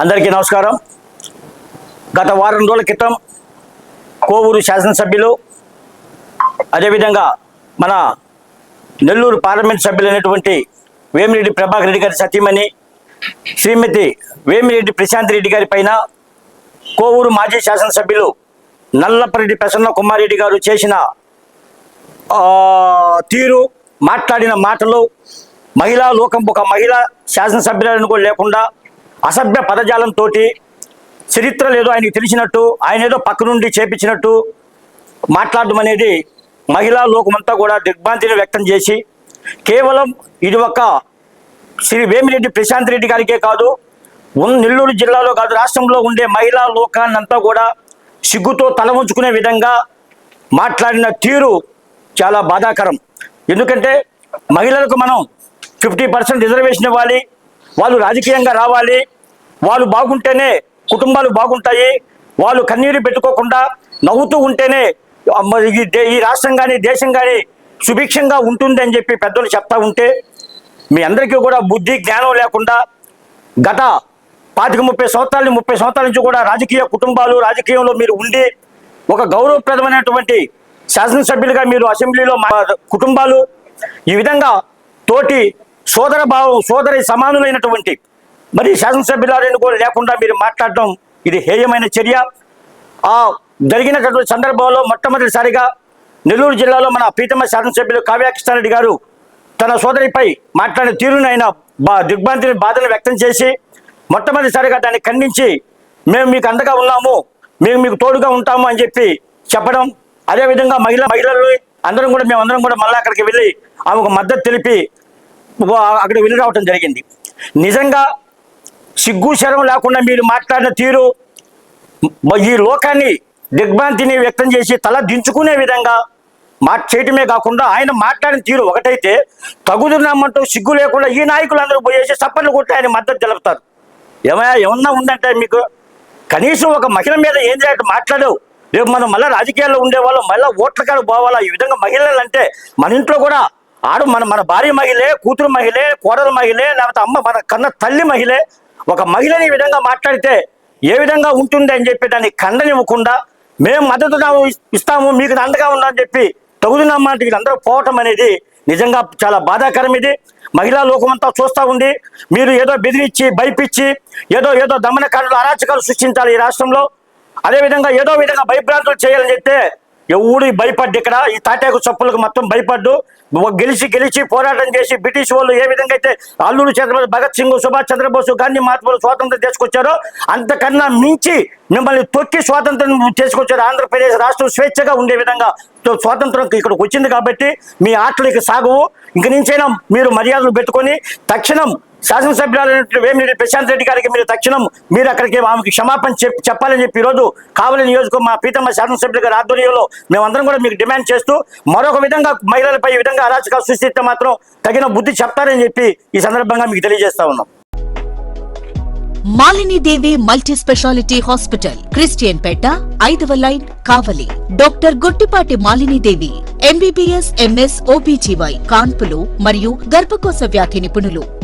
అందరికీ నమస్కారం. గత వారం రోజుల క్రితం కోవూరు శాసనసభ్యులు అదేవిధంగా మన నెల్లూరు పార్లమెంట్ సభ్యులైనటువంటి వేమిరెడ్డి ప్రభాకర్ రెడ్డి గారి సతీమణి శ్రీమతి వేమిరెడ్డి ప్రశాంత్ రెడ్డి గారి పైన కోవూరు మాజీ శాసనసభ్యులు నల్లపరెడ్డి ప్రసన్న కుమార్ రెడ్డి గారు చేసిన తీరు మాట్లాడిన మాటలు మహిళా లోకం ఒక మహిళా శాసనసభ్యులను కూడా లేకుండా అసభ్య పదజాలంతో చరిత్ర లేదో ఆయనకు తెలిసినట్టు ఆయన ఏదో పక్క నుండి చేపించినట్టు మాట్లాడడం అనేది మహిళా లోకమంతా కూడా దిగ్భ్రాంతిని వ్యక్తం చేసి కేవలం ఇది ఒక శ్రీ వేమిరెడ్డి ప్రశాంత్ రెడ్డి గారికే కాదు ఉన్న నెల్లూరు జిల్లాలో కాదు రాష్ట్రంలో ఉండే మహిళా లోకాన్నంతా కూడా సిగ్గుతో తల ఉంచుకునే విధంగా మాట్లాడిన తీరు చాలా బాధాకరం. ఎందుకంటే మహిళలకు మనం ఫిఫ్టీ పర్సెంట్ రిజర్వేషన్ ఇవ్వాలి వాళ్ళు రాజకీయంగా రావాలి. వాళ్ళు బాగుంటేనే కుటుంబాలు బాగుంటాయి. వాళ్ళు కన్నీరు పెట్టుకోకుండా నవ్వుతూ ఉంటేనే ఈ దే- ఈ రాష్ట్రం కానీ దేశం కానీ సుభిక్షంగా ఉంటుంది అని చెప్పి పెద్దలు చెప్తా ఉంటే మీ అందరికీ కూడా బుద్ధి జ్ఞానం లేకుండా గత పాతిక ముప్పై సంవత్సరాల ముప్పై సంవత్సరాల నుంచి కూడా రాజకీయ కుటుంబాలు రాజకీయంలో మీరు ఉండి ఒక గౌరవప్రదమైనటువంటి శాసనసభ్యులుగా మీరు అసెంబ్లీలో మా కుటుంబాలు ఈ విధంగా తోటి సోదర భావం సోదరి సమానులైనటువంటి మరి శాసనసభ్యులను కూడా లేకుండా మీరు మాట్లాడటం ఇది హేయమైన చర్య. ఆ జరిగినటువంటి సందర్భంలో మొట్టమొదటిసారిగా నెల్లూరు జిల్లాలో మన ప్రీతమ శాసనసభ్యులు కావ్యాకృష్ణారెడ్డి గారు తన సోదరిపై మాట్లాడిన తీరును ఆయన బా దిగ్భ్రాంతిని బాధను వ్యక్తం చేసి మొట్టమొదటిసారిగా దాన్ని ఖండించి మేము మీకు అండగా ఉన్నాము మేము మీకు తోడుగా ఉంటాము అని చెప్పి చెప్పడం. అదేవిధంగా మహిళ మహిళలు అందరం కూడా మేము అందరం కూడా మళ్ళీ అక్కడికి వెళ్ళి ఆమెకు మద్దతు తెలిపి అక్కడ వెళ్ళి రావటం జరిగింది. నిజంగా సిగ్గు శరం లేకుండా మీరు మాట్లాడిన తీరు ఈ లోకాన్ని దిగ్భ్రాంతిని వ్యక్తం చేసి తల దించుకునే విధంగా మా చేయటమే కాకుండా ఆయన మాట్లాడిన తీరు ఒకటైతే తగుదున్నామంటూ సిగ్గు లేకుండా ఈ నాయకులందరూ పోయేసి చప్పట్లు కొట్టి ఆయన మద్దతు తెలుపుతారు. ఏమయ్యా ఏమన్నా ఉందంటే మీకు? కనీసం ఒక మహిళ మీద ఏం చేయటం మాట్లాడవు. రేపు మనం మళ్ళీ రాజకీయాల్లో ఉండేవాళ్ళం మళ్ళీ ఓట్ల కాడ పోవాలా? ఈ విధంగా మహిళలు అంటే మన ఇంట్లో కూడా ఆడు మన మన భార్య మహిళే కూతురు మహిళే కోడలు మహిళే లేకపోతే అమ్మ మన కన్న తల్లి మహిళే. ఒక మహిళని ఈ విధంగా మాట్లాడితే ఏ విధంగా ఉంటుంది అని చెప్పి దాన్ని కండనివ్వకుండా మేము మద్దతు ఇస్తాము మీకు అండగా ఉందని చెప్పి తగుదునమ్మా అంటే వీళ్ళందరూ పోవటం అనేది నిజంగా చాలా బాధాకరం ఇది. మహిళా లోకమంతా చూస్తూ ఉంది. మీరు ఏదో బెదిరించి భయపించి ఏదో ఏదో దమనకారులు అరాచకాలు సృష్టించాలి ఈ రాష్ట్రంలో. అదేవిధంగా ఏదో విధంగా భయభ్రాంతులు చేయాలని చెప్తే ఎవడు భయపడ్డు ఇక్కడ? ఈ తాటాకు చప్పులకు మొత్తం భయపడ్డు. గెలిచి గెలిచి పోరాటం చేసి బ్రిటిష్ వాళ్ళు ఏ విధంగా అయితే అల్లూరు చంద్రబాబు భగత్ సింగ్ సుభాష్ చంద్రబోస్ గాంధీ మహాత్ములు స్వాతంత్రం తీసుకొచ్చారో అంతకన్నా మించి మిమ్మల్ని తొక్కి స్వాతంత్రం తీసుకొచ్చారు ఆంధ్రప్రదేశ్ రాష్ట్రం స్వేచ్ఛగా ఉండే విధంగా స్వాతంత్రం ఇక్కడికి వచ్చింది కాబట్టి మీ ఆటలకి ఇక ఇంక నుంచైనా మీరు మర్యాదలు పెట్టుకొని తక్షణం శాసనసభ్యులైనటువంటి వేమిరెడ్డి ప్రశాంత్ రెడ్డి గారికి మీరు తక్షణం మీరు అక్కడికి ఆమెకి క్షమాపణ చెప్పాలని చెప్పి ఈరోజు కావలి నియోజకవర్గం మా పీతమ్మ శాసనసభ్యుల గారి ఆధ్వర్యంలో మేమందరం కూడా మీకు డిమాండ్ చేస్తూ మరొక విధంగా మహిళలపై ఈ విధంగా అరాచకాలు సృష్టిస్తే మాత్రం తగిన బుద్ధి చెప్తారని చెప్పి ఈ సందర్భంగా మీకు తెలియజేస్తా ఉన్నాం. Malinidevi multi speciality hospital Christian పేట ఐదవ line Kavali. Doctor Guttipati Malinidevi MBBS MS OBGY కాన్పులు మరియు గర్భకోశ వ్యాధి నిపుణులు.